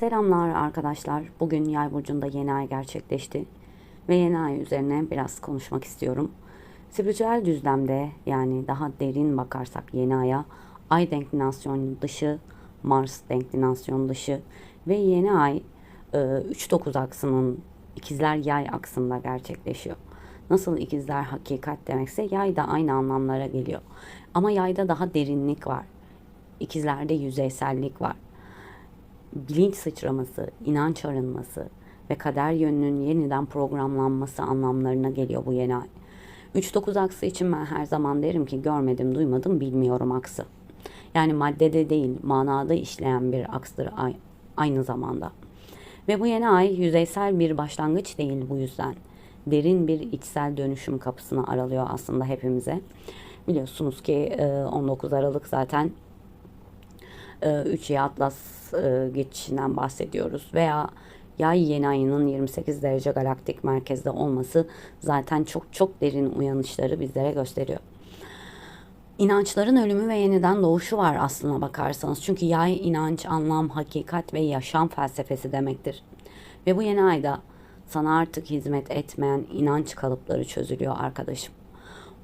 Selamlar arkadaşlar. Bugün Yay burcunda yeni ay gerçekleşti ve yeni ay üzerine biraz konuşmak istiyorum. Spiritüel düzlemde yani daha derin bakarsak yeni aya ay denklinasyonu dışı, Mars denklinasyonu dışı ve yeni ay e, 3-9 aksının ikizler yay aksında gerçekleşiyor. Nasıl ikizler hakikat demekse yay da aynı anlamlara geliyor. Ama yayda daha derinlik var. İkizlerde yüzeysellik var bilinç sıçraması, inanç arınması ve kader yönünün yeniden programlanması anlamlarına geliyor bu yeni ay. 3-9 aksı için ben her zaman derim ki görmedim, duymadım, bilmiyorum aksı. Yani maddede değil, manada işleyen bir akstır ay, aynı zamanda. Ve bu yeni ay yüzeysel bir başlangıç değil bu yüzden. Derin bir içsel dönüşüm kapısını aralıyor aslında hepimize. Biliyorsunuz ki 19 Aralık zaten 3 yay atlas e, geçişinden bahsediyoruz. Veya yay yeni ayının 28 derece galaktik merkezde olması zaten çok çok derin uyanışları bizlere gösteriyor. İnançların ölümü ve yeniden doğuşu var aslına bakarsanız. Çünkü yay inanç, anlam, hakikat ve yaşam felsefesi demektir. Ve bu yeni ayda sana artık hizmet etmeyen inanç kalıpları çözülüyor arkadaşım.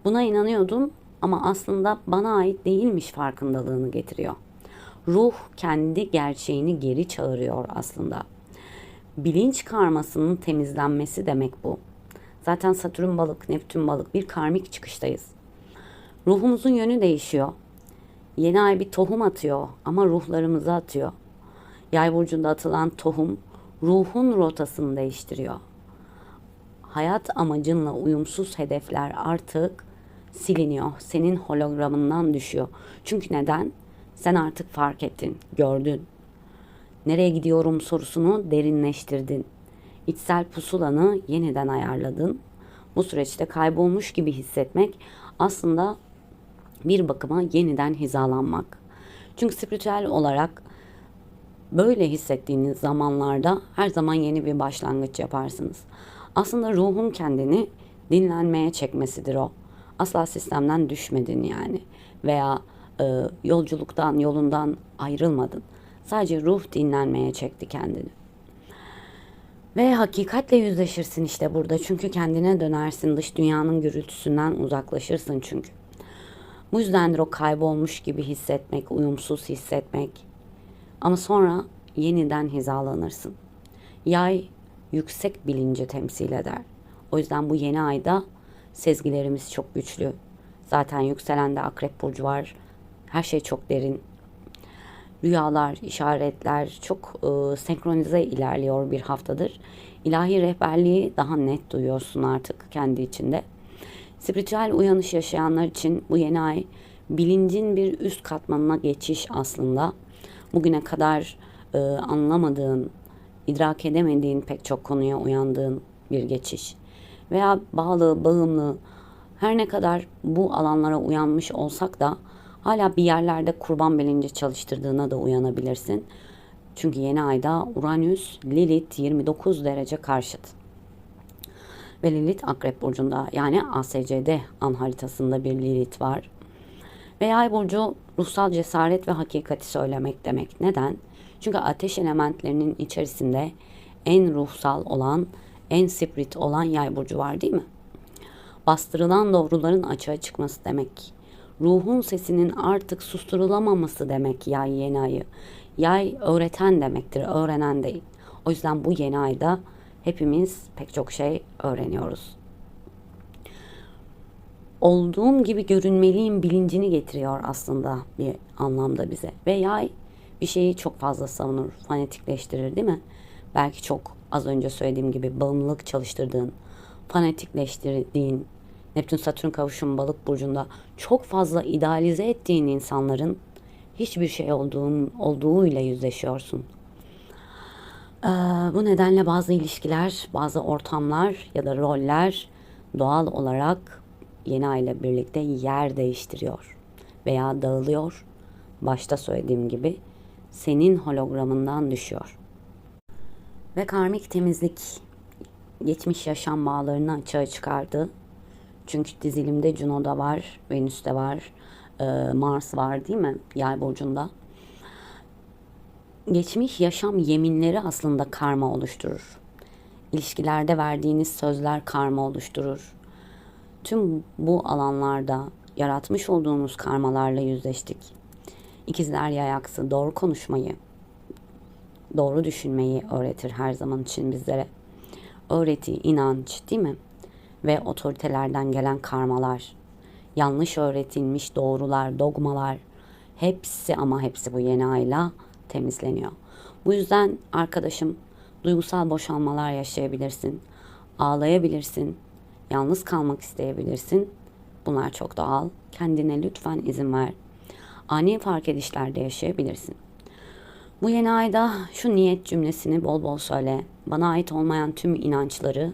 Buna inanıyordum ama aslında bana ait değilmiş farkındalığını getiriyor. Ruh kendi gerçeğini geri çağırıyor aslında. Bilinç karmasının temizlenmesi demek bu. Zaten Satürn balık, Neptün balık bir karmik çıkıştayız. Ruhumuzun yönü değişiyor. Yeni ay bir tohum atıyor ama ruhlarımızı atıyor. Yay burcunda atılan tohum ruhun rotasını değiştiriyor. Hayat amacınla uyumsuz hedefler artık siliniyor. Senin hologramından düşüyor. Çünkü neden? Sen artık fark ettin, gördün. Nereye gidiyorum sorusunu derinleştirdin. İçsel pusulanı yeniden ayarladın. Bu süreçte kaybolmuş gibi hissetmek aslında bir bakıma yeniden hizalanmak. Çünkü spiritüel olarak böyle hissettiğiniz zamanlarda her zaman yeni bir başlangıç yaparsınız. Aslında ruhun kendini dinlenmeye çekmesidir o. Asla sistemden düşmedin yani veya e, yolculuktan, yolundan ayrılmadın. Sadece ruh dinlenmeye çekti kendini. Ve hakikatle yüzleşirsin işte burada. Çünkü kendine dönersin. Dış dünyanın gürültüsünden uzaklaşırsın çünkü. Bu yüzdendir o kaybolmuş gibi hissetmek, uyumsuz hissetmek. Ama sonra yeniden hizalanırsın. Yay yüksek bilinci temsil eder. O yüzden bu yeni ayda sezgilerimiz çok güçlü. Zaten yükselende akrep burcu var. Her şey çok derin. Rüyalar, işaretler çok e, senkronize ilerliyor bir haftadır. İlahi rehberliği daha net duyuyorsun artık kendi içinde. Spiritüel uyanış yaşayanlar için bu yeni ay bilincin bir üst katmanına geçiş aslında. Bugüne kadar e, anlamadığın, idrak edemediğin pek çok konuya uyandığın bir geçiş. Veya bağlı, bağımlı, her ne kadar bu alanlara uyanmış olsak da hala bir yerlerde kurban bilinci çalıştırdığına da uyanabilirsin. Çünkü yeni ayda Uranüs, Lilith 29 derece karşıt. Ve Lilith Akrep Burcu'nda yani ASCD an haritasında bir Lilith var. Ve Yay Burcu ruhsal cesaret ve hakikati söylemek demek. Neden? Çünkü ateş elementlerinin içerisinde en ruhsal olan, en spirit olan Yay Burcu var değil mi? Bastırılan doğruların açığa çıkması demek ruhun sesinin artık susturulamaması demek yay yeni ayı. Yay öğreten demektir, öğrenen değil. O yüzden bu yeni ayda hepimiz pek çok şey öğreniyoruz. Olduğum gibi görünmeliyim bilincini getiriyor aslında bir anlamda bize. Ve yay bir şeyi çok fazla savunur, fanatikleştirir değil mi? Belki çok az önce söylediğim gibi bağımlılık çalıştırdığın, fanatikleştirdiğin, Neptün Satürn kavuşum balık burcunda çok fazla idealize ettiğin insanların hiçbir şey olduğun, olduğuyla yüzleşiyorsun. Ee, bu nedenle bazı ilişkiler, bazı ortamlar ya da roller doğal olarak yeni aile birlikte yer değiştiriyor veya dağılıyor. Başta söylediğim gibi senin hologramından düşüyor. Ve karmik temizlik geçmiş yaşam bağlarını açığa çıkardı çünkü dizilimde Juno'da var, Venüs'te var, e, Mars var değil mi? Yay burcunda. geçmiş yaşam yeminleri aslında karma oluşturur. İlişkilerde verdiğiniz sözler karma oluşturur. Tüm bu alanlarda yaratmış olduğunuz karmalarla yüzleştik. İkizler yayaksı doğru konuşmayı, doğru düşünmeyi öğretir her zaman için bizlere. Öğreti, inanç değil mi? Ve otoritelerden gelen karmalar, yanlış öğretilmiş doğrular, dogmalar hepsi ama hepsi bu yeni ayla temizleniyor. Bu yüzden arkadaşım duygusal boşalmalar yaşayabilirsin. Ağlayabilirsin. Yalnız kalmak isteyebilirsin. Bunlar çok doğal. Kendine lütfen izin ver. Ani fark edişlerde yaşayabilirsin. Bu yeni ayda şu niyet cümlesini bol bol söyle. Bana ait olmayan tüm inançları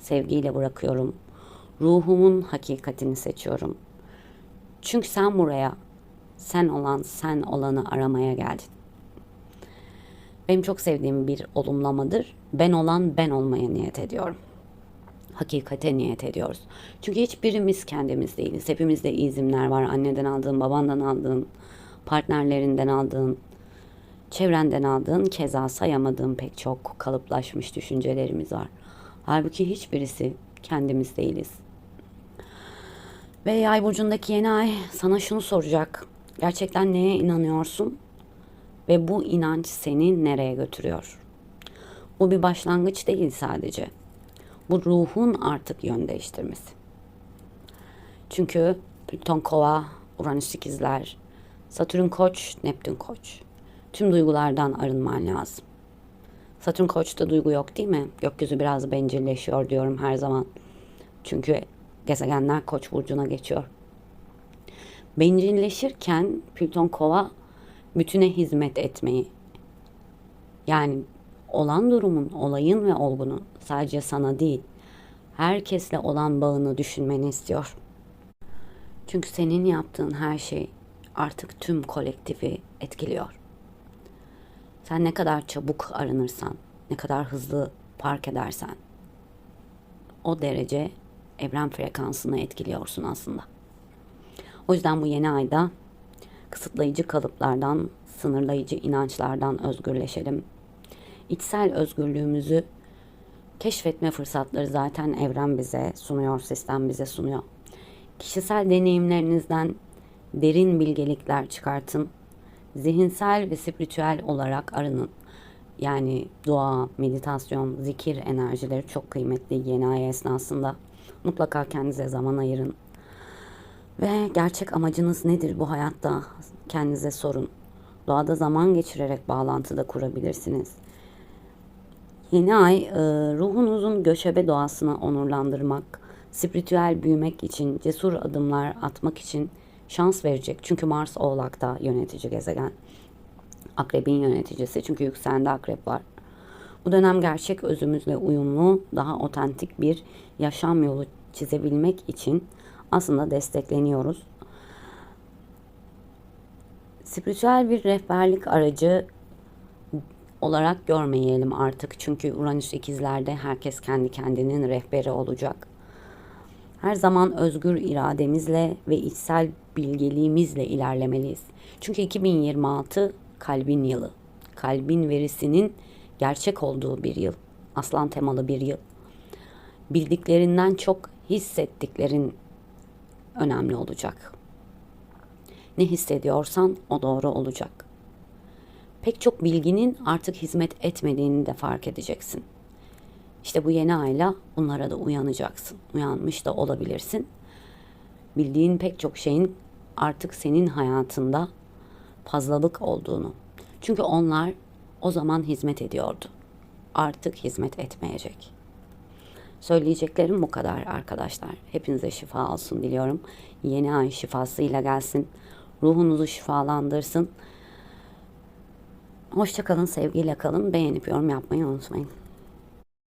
sevgiyle bırakıyorum. Ruhumun hakikatini seçiyorum. Çünkü sen buraya sen olan sen olanı aramaya geldin. Benim çok sevdiğim bir olumlamadır. Ben olan ben olmaya niyet ediyorum. Hakikate niyet ediyoruz. Çünkü hiçbirimiz kendimiz değiliz. Hepimizde izimler var. Anneden aldığın, babandan aldığın, partnerlerinden aldığın, çevrenden aldığın, keza sayamadığın pek çok kalıplaşmış düşüncelerimiz var. Halbuki hiçbirisi kendimiz değiliz. Ve yay burcundaki yeni ay sana şunu soracak. Gerçekten neye inanıyorsun? Ve bu inanç seni nereye götürüyor? Bu bir başlangıç değil sadece. Bu ruhun artık yön değiştirmesi. Çünkü Plüton kova, Uranüs ikizler, Satürn koç, Neptün koç. Tüm duygulardan arınman lazım. Satürn koçta duygu yok değil mi? Gökyüzü biraz bencilleşiyor diyorum her zaman. Çünkü gezegenler koç burcuna geçiyor. Bencilleşirken Plüton kova bütüne hizmet etmeyi yani olan durumun, olayın ve olgunun sadece sana değil, herkesle olan bağını düşünmeni istiyor. Çünkü senin yaptığın her şey artık tüm kolektifi etkiliyor. Sen ne kadar çabuk arınırsan, ne kadar hızlı park edersen o derece evren frekansını etkiliyorsun aslında. O yüzden bu yeni ayda kısıtlayıcı kalıplardan, sınırlayıcı inançlardan özgürleşelim. İçsel özgürlüğümüzü keşfetme fırsatları zaten evren bize sunuyor, sistem bize sunuyor. Kişisel deneyimlerinizden derin bilgelikler çıkartın. Zihinsel ve spiritüel olarak arının. Yani dua, meditasyon, zikir enerjileri çok kıymetli yeni ay esnasında. Mutlaka kendinize zaman ayırın. Ve gerçek amacınız nedir bu hayatta? Kendinize sorun. Doğada zaman geçirerek bağlantıda kurabilirsiniz. Yeni ay e, ruhunuzun göçebe doğasını onurlandırmak, spiritüel büyümek için, cesur adımlar atmak için şans verecek. Çünkü Mars Oğlak'ta yönetici gezegen. Akrebin yöneticisi çünkü yükselende akrep var. Bu dönem gerçek özümüzle uyumlu, daha otentik bir yaşam yolu çizebilmek için aslında destekleniyoruz. Spiritüel bir rehberlik aracı olarak görmeyelim artık. Çünkü Uranüs ikizlerde herkes kendi kendinin rehberi olacak. Her zaman özgür irademizle ve içsel bilgeliğimizle ilerlemeliyiz. Çünkü 2026 kalbin yılı. Kalbin verisinin gerçek olduğu bir yıl. Aslan temalı bir yıl. Bildiklerinden çok hissettiklerin önemli olacak. Ne hissediyorsan o doğru olacak. Pek çok bilginin artık hizmet etmediğini de fark edeceksin. İşte bu yeni ayla bunlara da uyanacaksın. Uyanmış da olabilirsin. Bildiğin pek çok şeyin artık senin hayatında fazlalık olduğunu. Çünkü onlar o zaman hizmet ediyordu. Artık hizmet etmeyecek. Söyleyeceklerim bu kadar arkadaşlar. Hepinize şifa olsun diliyorum. Yeni ay şifasıyla gelsin. Ruhunuzu şifalandırsın. Hoşçakalın, sevgiyle kalın. Beğenip yorum yapmayı unutmayın.